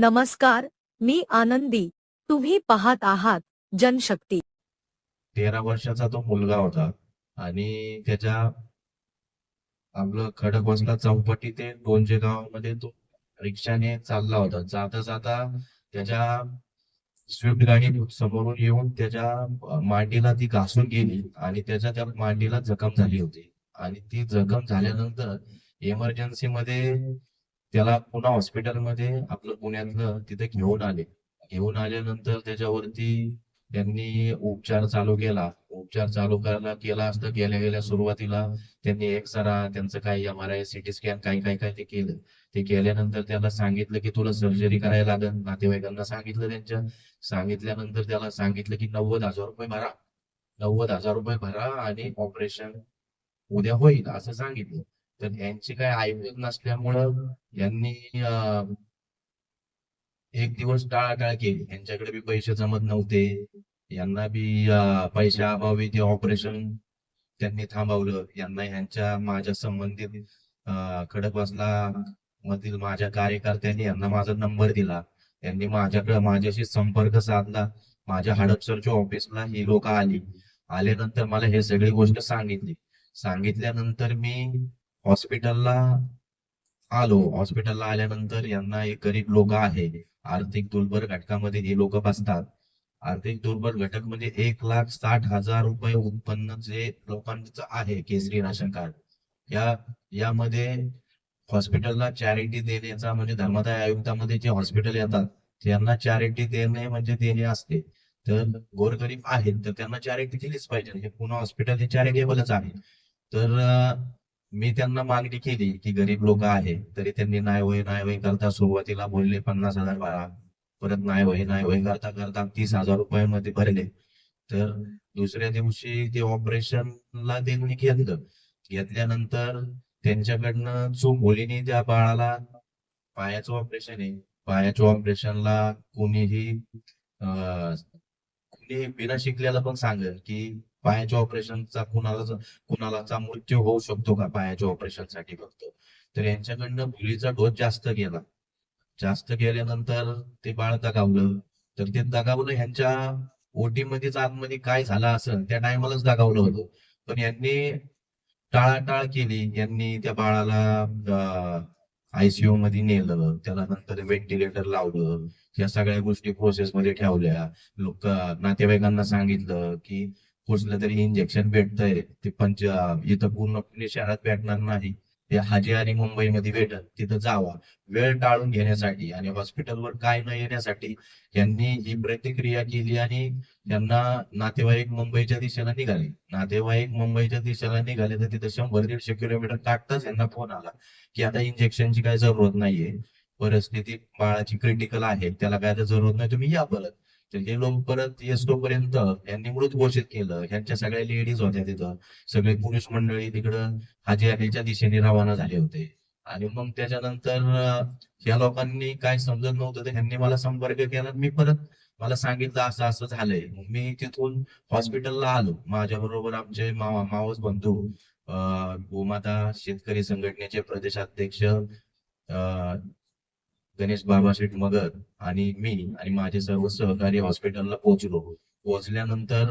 नमस्कार मी आनंदी. तुम्ही पाहत आहात जनशक्ती. तेरा वर्षाचा तो मुलगा होता आणि त्याच्या आपलं खडक बसला चौपटी ते दोनशे गावामध्ये तो रिक्षाने चालला होता. जाता जाता त्याच्या स्विफ्ट गाडी समोरून येऊन त्याच्या मांडीला ती घासून गेली आणि त्याच्या त्या मांडीला जखम झाली होती. आणि ती जखम झाल्यानंतर इमर्जन्सी मध्ये त्याला पुन्हा हॉस्पिटलमध्ये आपलं पुण्यातलं तिथे घेऊन आले. घेऊन आल्यानंतर त्याच्यावरती त्यांनी उपचार चालू केला. उपचार चालू करायला केला असता गेल्या गेल्या सुरुवातीला त्यांनी एक्सरा त्यांचं काही M R I CT scan काही काही काही ते केलं. ते केल्यानंतर त्याला सांगितलं की तुला सर्जरी करायला लागेल. नातेवाईकांना सांगितलं त्यांच्या. सांगितल्यानंतर त्याला सांगितलं की नव्वद हजार रुपये भरा. नव्वद हजार रुपये भरा आणि ऑपरेशन उद्या होईल असं सांगितलं. तर यांची काय ऐकत नसल्यामुळं यांनी एक दिवस टाळाटाळ केली. यांच्याकडे बी पैसे जमत नव्हते. यांना बी पैशा अभावी ते ऑपरेशन त्यांनी थांबवलं. यांना ह्यांच्या माझ्या संबंधित खडकवासला मधील माझ्या कार्यकर्त्यांनी यांना माझा नंबर दिला. त्यांनी माझ्याकडे माझ्याशी संपर्क साधला. माझ्या हडपसरच्या ऑफिसला ही लोक आली. आल्यानंतर मला हे सगळी गोष्ट सांगितली. सांगितल्यानंतर मी हॉस्पिटलला आलो. हॉस्पिटलला आल्यानंतर यांना एक गरीब लोक आहे. आर्थिक दुर्बल घटकामध्ये हे लोक बसतात. आर्थिक दुर्बल घटक म्हणजे एक लाख साठ हजार रुपये उत्पन्न जे लोकांचं आहे केसरी राशन कार्ड. या यामध्ये हॉस्पिटलला चॅरिटी देण्याचा म्हणजे धर्मादाय आयुक्तामध्ये जे हॉस्पिटल येतात त्यांना चॅरिटी देणे म्हणजे देणे असते. तर गोरगरीब आहेत तर त्यांना चॅरिटी दिलीच पाहिजे. हे पुन्हा हॉस्पिटल हे चॅरिटेबलच आहे. तर मी त्यांना मागणी केली की गरीब लोक आहे तरी त्यांनी नाही होय नाही होय करता सुरुवातीला बोलले पन्नास हजार भरा परत नाही होय नाही होय करता करता तीस हजार रुपयामध्ये भरले. तर दुसऱ्या दिवशी ते ऑपरेशनला त्यांनी घेतलं. घेतल्यानंतर त्यांच्याकडनं जो मुलीने त्या बाळाला. पायाचं ऑपरेशन आहे. पायाच्या ऑपरेशनला कोणीही शिकले बिना शिकलेला पण सांगेल की पायाच्या ऑपरेशनचा कुणाला कुणालाचा मृत्यू होऊ शकतो का पायाच्या ऑपरेशनसाठी फक्त? तर यांच्याकडनं मुलीचा डोस जास्त गेला जास्त गेल्यानंतर ते बाळ दगावलं. तर ते दगावलं ह्यांच्या ओटीमध्येच आतमध्ये काय झालं असेल त्या टायमालाच दगावलं होतं. पण यांनी टाळाटाळ केली. यांनी त्या बाळाला आयसीयू मध्ये नेलं त्याला नंतर व्हेंटिलेटर लावलं या सगळ्या गोष्टी प्रोसेस मध्ये ठेवल्या. लोक नातेवाईकांना सांगितलं की कुठलं तरी इंजेक्शन भेटतंय. ते पंच इथं पूर्ण पुणे शहरात भेटणार नाही. ते हाजी आणि मुंबईमध्ये भेटत तिथं जावा. वेळ टाळून घेण्यासाठी आणि हॉस्पिटलवर काय न येण्यासाठी यांनी ही प्रतिक्रिया केली आणि त्यांना नातेवाईक मुंबईच्या दिशेला निघाले. नातेवाईक मुंबईच्या दिशेला निघाले तर तिथं शंभर दीडशे किलोमीटर टाकताच यांना फोन आला की आता इंजेक्शनची काय जरूरत नाहीये. परिस्थिती बाळाची क्रिटिकल आहे त्याला काय आता जरूरत नाही तुम्ही या परत. तर लोक परत येस्तोपर्यंत यांनी मृत घोषित केलं. ह्यांच्या सगळ्या लेडीज होत्या तिथं. सगळे पुरुष मंडळी तिकडं हाजी अलीच्या दिशेने रवाना झाले होते. आणि मग त्याच्यानंतर या लोकांनी काय समजत नव्हतं तर ह्यांनी मला संपर्क केला. मी परत मला सांगितलं असं असं झालंय. मग मी तिथून हॉस्पिटलला आलो. माझ्या बरोबर आमचे माव मावस बंधू गोमाता शेतकरी संघटनेचे प्रदेशाध्यक्ष गणेश बाबा शेठ मगर आणि मी आणि माझे सर्व सहकारी हॉस्पिटलला पोहोचलो. पोहोचल्यानंतर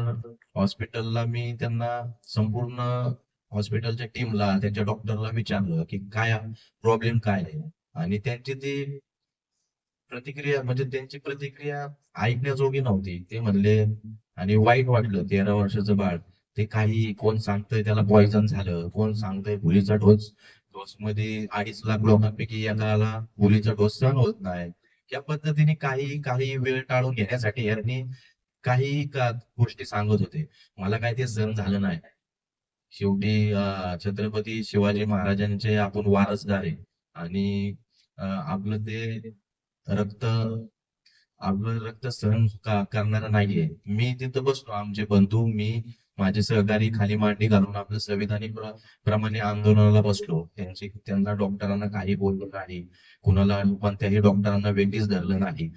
हॉस्पिटलला मी त्यांना संपूर्ण हॉस्पिटलच्या टीमला त्यांच्या डॉक्टरला विचारलं की काय प्रॉब्लेम काय आहे? आणि त्यांची ती प्रतिक्रिया म्हणजे त्यांची प्रतिक्रिया ऐकण्याजोगी नव्हती. ते म्हणले आणि वाईट वाटलं तेरा वर्षाचं बाळ. ते काही कोण सांगतंय त्याला पॉइझन झालं कोण सांगतंय भुलीचा डोस डोस मध्ये अडीच लाख लोकांपैकी एकाला मुलीचा डोस सहन होत नाही. या पद्धतीने काही काही वेळ टाळून घेण्यासाठी यांनी काही का- गोष्टी सांगत होते. मला काय ते सहन झालं नाही. शेवटी छत्रपती शिवाजी महाराजांचे आपण वारसदार आहे. आणि आपलं ते रक्त आपलं रक्त सहन करणार नाहीये. मी तिथं बसलो आमचे बंधू मी माझे सहकारी खाली मांडी घालून आपलं संविधानिक प्रमाणे आंदोलनाला बसलो. त्यांची त्यांना डॉक्टरांना काही बोललो नाही. कुणाला पण त्याही डॉक्टरांना वेगळीच धरलं नाही.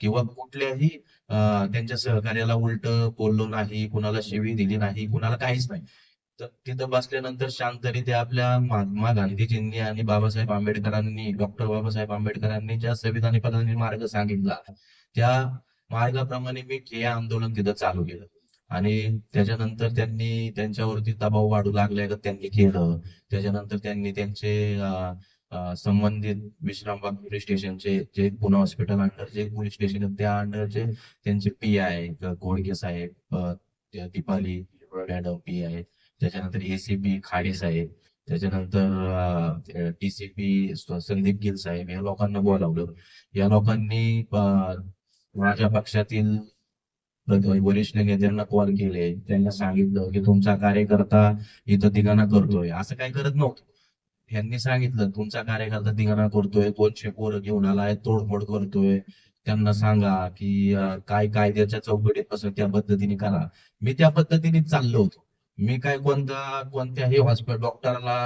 किंवा कुठल्याही त्यांच्या सहकार्याला उलट बोललो नाही कुणाला शिवी दिली नाही कुणाला काहीच नाही. तर तिथं बसल्यानंतर शांतरित्या आपल्या महात्मा गांधीजींनी आणि बाबासाहेब आंबेडकरांनी डॉक्टर बाबासाहेब आंबेडकरांनी ज्या संविधानिक मार्ग सांगितला त्या मार्गाप्रमाणे मी ठिय्या आंदोलन तिथं चालू केलं. आणि त्याच्यानंतर त्यांनी त्यांच्यावरती दबाव वाढू लागले त्यांनी केलं. त्याच्यानंतर त्यांनी त्यांचे संबंधित विश्रामबाग पोलीस स्टेशनचे जे पुणे हॉस्पिटल अंडर जे पोलीस स्टेशन आहेत त्या अंडरचे त्यांचे पी आय घोडके साहेब अं, दीपाली मॅडम पी आय त्याच्यानंतर एसीपी खाडे साहेब त्याच्यानंतर टीसीपी संदीप गिल साहेब या लोकांना बोलावलं. या लोकांनी माझ्या पक्षातील वरिष्ठ नेत्यांना कॉल केले. त्यांना सांगितलं की तुमचा कार्यकर्ता इथं ठिकाणा करतोय. असं काय करत नव्हतं. यांनी सांगितलं तुमचा कार्यकर्ता ठिकाणा करतोय. दोनशे पोरं घेऊन आलाय तोडफोड करतोय. त्यांना सांगा की काय कायद्याच्या चौकटीत कसं त्या पद्धतीने करा. मी त्या पद्धतीने चाललो होतो. मी काय कोणता कोणत्याही हॉस्पिटल डॉक्टरला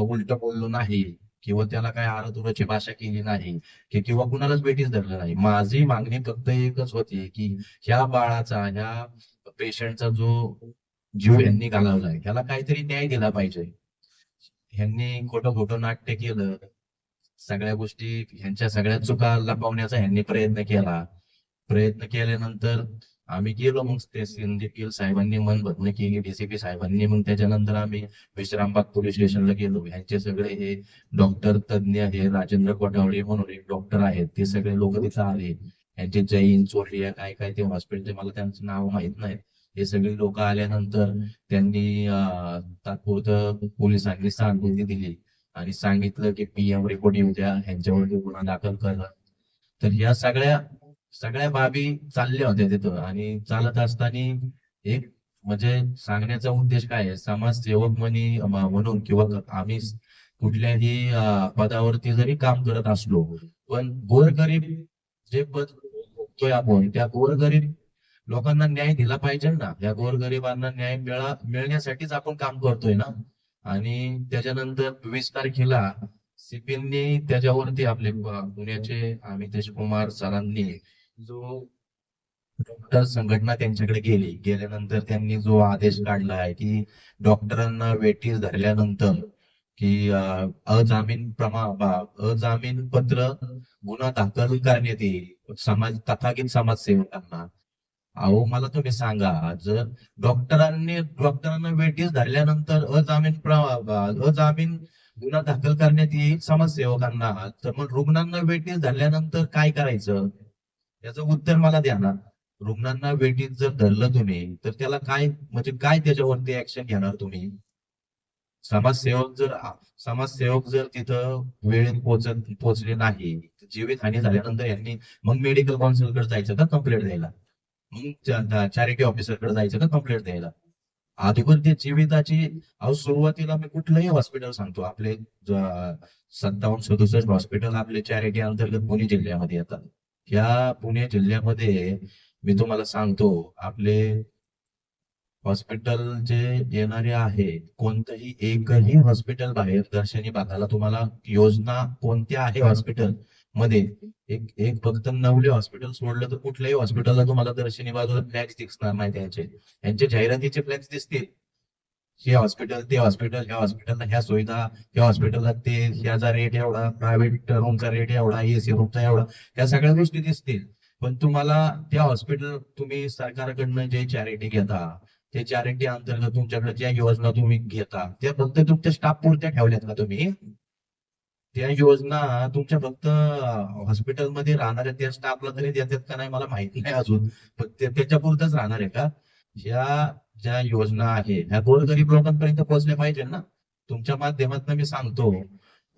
उलट बोललो नाही. किंवा त्याला काय आरतुराची भाषा केली नाही की किंवा कुणालाच भेटीच धरलं नाही. माझी मागणी फक्त एकच होती की ह्या बाळाचा ह्या पेशंटचा जो जीव यांनी घालवलाय ह्याला काहीतरी न्याय दिला पाहिजे. ह्यांनी खोटं खोटं नाट्य केलं सगळ्या गोष्टी ह्यांच्या सगळ्या चुका लपवण्याचा ह्यांनी प्रयत्न केला. प्रयत्न केल्यानंतर आम्ही गेलो मग ते संदीप साहेबांनी मन बदल केली डीसीपी साहेबांनी. मग त्याच्यानंतर आम्ही विश्रामबाग पोलीस स्टेशनला गेलो. ह्यांचे सगळे हे डॉक्टर तज्ञ हे राजेंद्र कोठावळे म्हणून एक डॉक्टर आहेत. ते सगळे लोक तिथे आले. यांचे जैन चोरलिया काय काय ते हॉस्पिटलचे मला त्यांचं नाव माहीत नाही हे सगळे लोक आल्यानंतर त्यांनी तात्पुरतं पोलिसांनी सहानुभूती दिली. आणि सांगितलं की पीएम रिपोर्ट येऊ द्या ह्यांच्यावरती गुन्हा दाखल करा. तर या सगळ्या सगळ्या बाबी चालल्या होत्या तिथं. आणि चालत असताना एक म्हणजे सांगण्याचा उद्देश काय आहे? समाजसेवक म्हणी म्हणून किंवा आम्ही कुठल्याही पदावरती जरी काम करत असलो पण गोरगरीब जे पद बघतोय आपण त्या गोरगरीब लोकांना न्याय दिला पाहिजे ना. या गोरगरिबांना न्याय मिळा मिळण्यासाठीच आपण काम करतोय ना. आणि त्याच्यानंतर वीस तारखेला सिपींनी त्याच्यावरती आपले पुण्याचे अमितेश कुमार सरांनी जो डॉक्टर संघटना त्यांच्याकडे गेली गेल्यानंतर त्यांनी जो आदेश काढला आहे की डॉक्टरांना वेटीस धरल्यानंतर की अजामीन प्रमा अजामीन पत्र गुन्हा दाखल करण्यात येईल समाज तथागत समाजसेवकांना. अहो मला तुम्ही सांगा जर डॉक्टरांनी डॉक्टरांना वेटीस धरल्यानंतर अजामीन अजामीन गुन्हा दाखल करण्यात येईल समाजसेवकांना तर मग रुग्णांना वेटीस धरल्यानंतर काय करायचं? याचं उत्तर मला द्या ना. रुग्णांना वेटीत जर धरलं तुम्ही तर त्याला काय म्हणजे काय त्याच्यावरती ऍक्शन घेणार तुम्ही? समाजसेवक जर समाजसेवक जर तिथं वेळेत पोचत पोचले नाही जीवित हानी झाल्यानंतर यांनी मग मेडिकल काउन्सिलकडे जायचं का कंप्लेंट द्यायला? मग चॅरिटी ऑफिसरकडे जायचं का कंप्लेंट द्यायला? अगोदर ते जीविताची अहो सुरुवातीला मी कुठलंही हॉस्पिटल सांगतो. आपले सत्तावन्न सदुसष्ट हॉस्पिटल आपले चॅरिटी अंतर्गत पुणे जिल्ह्यामध्ये येतात. या पुणे जिल्ह्यामध्ये मी तुम्हाला सांगतो आपले हॉस्पिटल जे येणारे आहे कोणतंही एकही हॉस्पिटल बाहेर दर्शनी भागाला तुम्हाला योजना कोणत्या आहे हॉस्पिटलमध्ये एक एक फक्त नवले हॉस्पिटल सोडलं तर कुठल्याही हॉस्पिटलला तुम्हाला दर्शनी बाजूला फ्लॅक्स दिसणार नाही त्यांचे. यांचे जाहिरातीचे फ्लॅक्स दिसतील. हे हॉस्पिटल ते हॉस्पिटल ह्या हॉस्पिटलला ह्या सुविधा ह्या हॉस्पिटलला ते ह्याचा रेट एवढा प्रायव्हेट रूमचा रेट एवढा एसी रूमचा एवढा या सगळ्या गोष्टी दिसतील. पण तुम्हाला त्या हॉस्पिटल तुम्ही सरकारकडनं जे चॅरिटी घेता ते चॅरिटी अंतर्गत तुमच्याकडे ज्या योजना तुम्ही घेता त्या फक्त तुमच्या स्टाफ पुरत्या ठेवल्यात का तुम्ही? त्या योजना तुमच्या फक्त हॉस्पिटलमध्ये राहणाऱ्या त्या स्टाफला तरी देतात का नाही मला माहिती नाही अजून. पण त्याच्या पुरतच राहणार आहे का? ह्या ज्या योजना आहे ह्या गोरगरीब लोकांपर्यंत पोहोचल्या पाहिजे ना. तुमच्या माध्यमातून मी सांगतो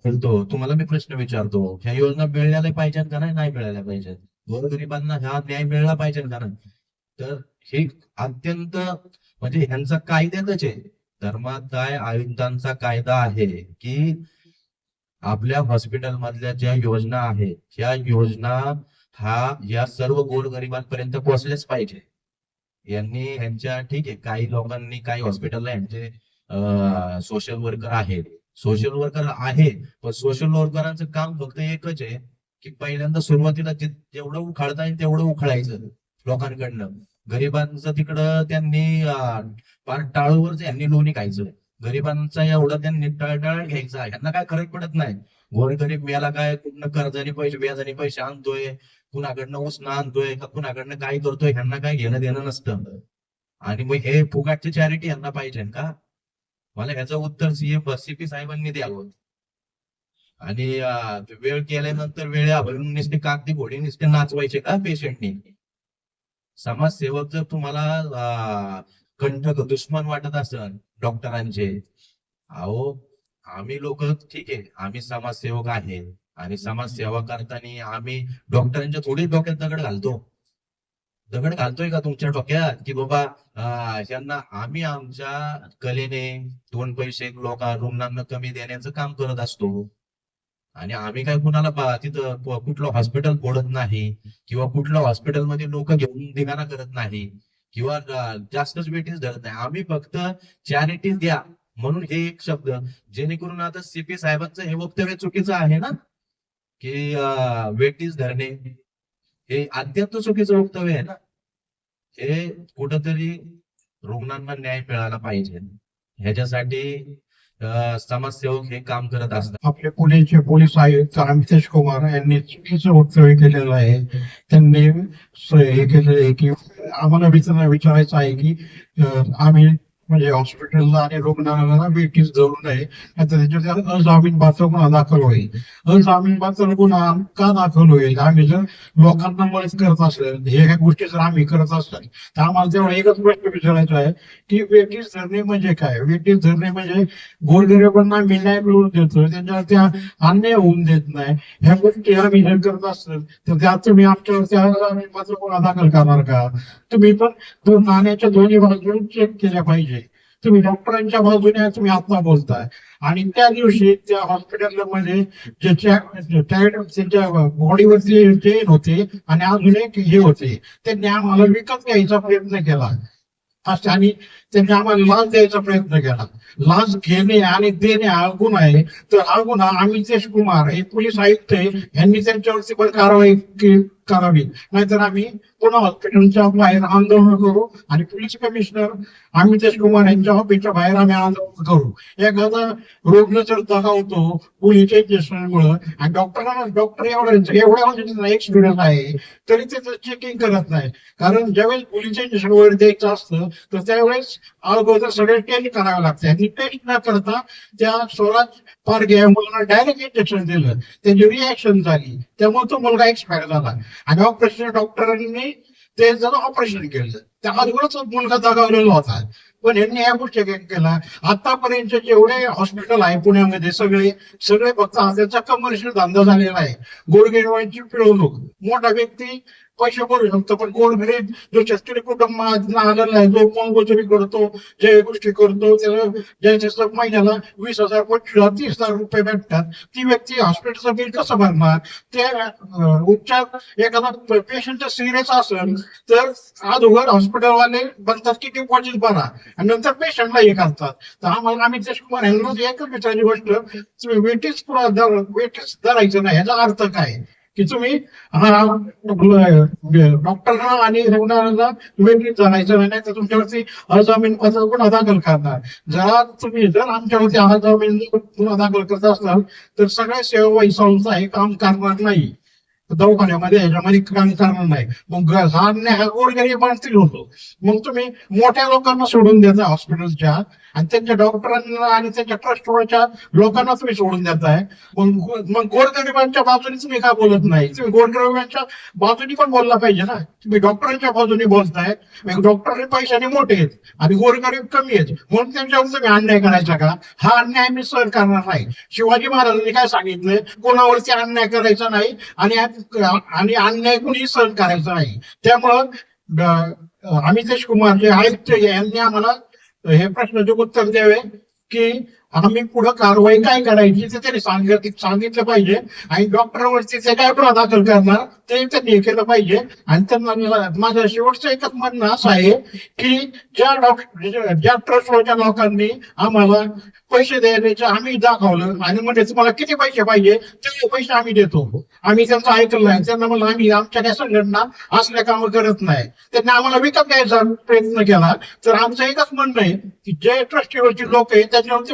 बोलतो तुम्हाला मी प्रश्न विचारतो ह्या योजना मिळाल्या पाहिजेत का नाही? मिळाल्या पाहिजेत. गोरगरिबांना ह्या न्याय मिळाला पाहिजे का नाही? तर हे अत्यंत म्हणजे ह्यांचा कायद्यातच आहे. धर्मादाय आयुक्तांचा कायदा आहे की आपल्या हॉस्पिटल मधल्या ज्या योजना आहेत त्या योजना हा या सर्व गोरगरिबांपर्यंत पोहोचल्याच पाहिजे यांनी यांच्या ठीक आहे काही लोकांनी काही हॉस्पिटलला यांचे सोशल वर्कर आहेत. सोशल वर्कर आहे पण सोशल वर्करांचं काम फक्त एकच आहे की पहिल्यांदा सुरुवातीला जेवढं उखाळता येईल तेवढं उखळायचं लोकांकडनं. गरिबांचं तिकडं त्यांनी अं, टाळूवर यांनी लोणी खायचं. गरिबांचा एवढं त्यांनी टळटळ घ्यायचा. यांना काय फरक पडत नाही. गोरगरीब मेला काय कुठनं कर्जाने पैसे व्याजाने पैसे आणतोय. कुणाकडनं उसनं आणतोय का कुणाकडनं काय करतोय ह्यांना काय घेणं देणं नसतं. आणि मग हे फुगाटची चॅरिटी यांना पाहिजे का? मला ह्याचं उत्तर सीएम सीपी साहेबांनी द्यावं. आणि वेळ केल्यानंतर वेळेआभरून नुसते कागदी घोडे नुसते नाचवायचे का पेशंटनी समाजसेवक जर तुम्हाला कंठक दुश्मन वाटत असेल डॉक्टरांचे अहो आम्ही लोक ठीक आहे आम्ही समाजसेवक आहेत आणि समाजसेवा करताना आम्ही डॉक्टरांच्या थोडी डोक्यात दगड घालतो. दगड घालतोय का तुमच्या डोक्यात? की बाबा यांना आम्ही आमच्या कलेने दोन पैसे लोक रुग्णांना कमी देण्याचं काम करत असतो. आणि आम्ही काय कुणाला तिथं कुठलं हॉस्पिटल बोलत नाही किंवा कुठलं हॉस्पिटलमध्ये लोक घेऊन धिंगाणा करत नाही किंवा जास्तच वेटीस धरत नाही. आम्ही फक्त चॅरिटी द्या. म्हणून हे एक शब्द जेणेकरून आता सीपी साहेबांचं हे वक्तव्य चुकीचं आहे ना? की वेटीस धरणे हे अत्यंत चुकीचं वक्तव्य आहे ना. हे कुठंतरी रुग्णांना न्याय मिळाला पाहिजे. ह्याच्यासाठी समाजसेवक हे काम करत असतात. आपले पुण्याचे पोलीस आयुक्त अमितेश कुमार यांनी चुकीचं वक्तव्य केलेलं आहे. त्यांनी हे केलेलं आहे की आम्हाला विचार विचारायचं आहे की आम्ही म्हणजे हॉस्पिटलला आणि रुग्णालयाला भेटीस धरू नये नाहीतर त्याच्यात अजामीन पात्र गुन्हा दाखल होईल. अजामीन पात्र गुन्हा का दाखल होईल? आम्ही जर लोकांना मदत करत असेल हे काही गोष्टी जर आम्ही करत असेल तर आम्हाला तेवढा एकच प्रश्न विचारायचा आहे की वेटीस धरणे म्हणजे काय? वेटीस धरणे म्हणजे गोरगरिबांना मी न्याय मिळवून देतो त्यांच्यावर त्या अन्याय होऊन देत नाही. ह्या गोष्टी आम्ही हे करत असेल तर त्यात तुम्ही आमच्यावर त्या आम्ही गुन्हा दाखल करणार का? तुम्ही पण नाण्याच्या दोन्ही बाजू चेक केल्या पाहिजे. तुम्ही डॉक्टरांच्या बाजूने तुम्ही आता बोलताय. आणि त्या दिवशी त्या हॉस्पिटलमध्ये ज्याच्या त्यांच्या बॉडीवरती चेन होते आणि अजून एक हे होते त्यांनी आम्हाला विकत घ्यायचा प्रयत्न केला. असं आणि त्यांनी आम्हाला लाच द्यायचा प्रयत्न केला. लाच घेणे आणि देणे हा गुन्हा आहे. तर हा गुन्हा अमितेश कुमार हे पोलीस आयुक्त आहे यांनी त्यांच्यावरती पण कारवाई करावी. नाहीतर आम्ही पुन्हा हॉस्पिटलच्या बाहेर आंदोलन करू आणि पोलीस कमिशनर अमितेश कुमार यांच्या ऑफिसच्या बाहेर आम्ही आंदोलन करू. एखादा रुग्ण जर दगावतो पोलीस मुळे आणि डॉक्टरांना डॉक्टर एवढ्यांचं एवढ्या एक्सपिरियन्स आहे तरी ते चेकिंग करत नाही. कारण ज्यावेळेस पोलीस स्टेशनवर द्यायचं असतं तर त्यावेळेस अगोदर सगळे टेस्ट करावे लागते आणि टेस्ट न करता त्या स्वराज पार गेल्या मुलांना डायरेक्ट इंजेक्शन दिलं. त्याची रिॲक्शन झाली. त्यामुळे तो मुलगा एक्सपायर झाला. आणि ऑपरेशन डॉक्टरांनी ते जर ऑपरेशन केलं त्या अगोदरच मुलगा दगावलेला होता. पण यांनी या गोष्टी केला आतापर्यंत जेवढे हॉस्पिटल आहे पुण्यामध्ये सगळे सगळे फक्त त्याचा कमर्शियल धंदा झालेला आहे. गोरगरिबांची पिळवणूक. मोठा व्यक्ती पैसे भरू शकतो पण गोरगरीब जो शेतकरी कुटुंब आलेला आहे जो मोलमजुरी करतो जे गोष्टी करतो त्याला ज्याच्या महिन्याला वीस हजार पंचवीस तीस हजार रुपये भेटतात. ती व्यक्ती हॉस्पिटलचं बिल कसं भरणार ते उपचार एखादा पेशंट सिरियस असेल तर अगोदर हॉस्पिटलवाले बनतात की डिपॉझिट भरा आणि नंतर पेशंटला हे घालतात तर आम्हाला आम्ही देशकुमार कुमार यांना एकच विचारली गोष्ट तुम्ही वेटीस पुरा वेटीस धरायचं नाही याचा अर्थ काय? की तुम्ही हा डॉक्टरना आणि रुग्णांना वेटीस धरायचं नाही तर तुमच्यावरती अजामीन पत्र गुन्हा दाखल करणार. जर तुम्ही जर आमच्यावरती अजामीन गुन्हा दाखल करत असाल तर सगळ्या सेवाभावी संस्था हे काम करणार नाही. दवाखान्यामध्ये ह्याच्यामध्ये काम करणार नाही. मग हा अन्याय हा होतो. मग तुम्ही मोठ्या लोकांना सोडून देता हॉस्पिटलच्या आणि त्यांच्या डॉक्टरांना आणि त्यांच्या ट्रस्टवरच्या लोकांना तुम्ही सोडून देताय मग मग गोरगरिबांच्या बाजूने तुम्ही का बोलत नाही. तुम्ही गोरगरिबांच्या बाजूनी पण बोलला पाहिजे ना. तुम्ही डॉक्टरांच्या बाजूनी बोलताय. डॉक्टर पैशाने मोठे आहेत. आणि गोरगरीब कमी आहेत. म्हणून त्यांच्यावर तुम्ही अन्याय करायचा का? हा अन्याय मी सहन करणार नाही. शिवाजी महाराजांनी काय सांगितलंय? कोणावरती अन्याय करायचा नाही आणि आणि अन्याय कुणी सहन करायचा नाही. त्यामुळं अमितेश कुमार जे आयुक्त यांनी आम्हाला हे प्रश्नाचे उत्तर द्यावे की आम्ही पुढे कारवाई काय करायची ते त्यांनी सांगितलं पाहिजे. आणि डॉक्टरवरती ते काय गुन्हा दाखल करणार ते त्यांनी हे केलं पाहिजे. आणि त्यांना माझ्या माझं शेवटचं एकच म्हणणं असं आहे की ज्या डॉक्टर ज्या ट्रस्टवरच्या लोकांनी आम्हाला पैसे द्यायचे आम्ही दाखवलं. आणि म्हणजे तुम्हाला किती पैसे पाहिजे ते पैसे आम्ही देतो. आम्ही त्यांचं ऐकलं नाही. त्यांना म्हणलं आम्ही आमच्या काही संघटना असल्या कामं करत नाही. त्यांनी आम्हाला विकत घ्यायचा प्रयत्न केला. तर आमचं एकच म्हणणं आहे की जे ट्रस्टीवरची लोक आहेत त्याच्यावरती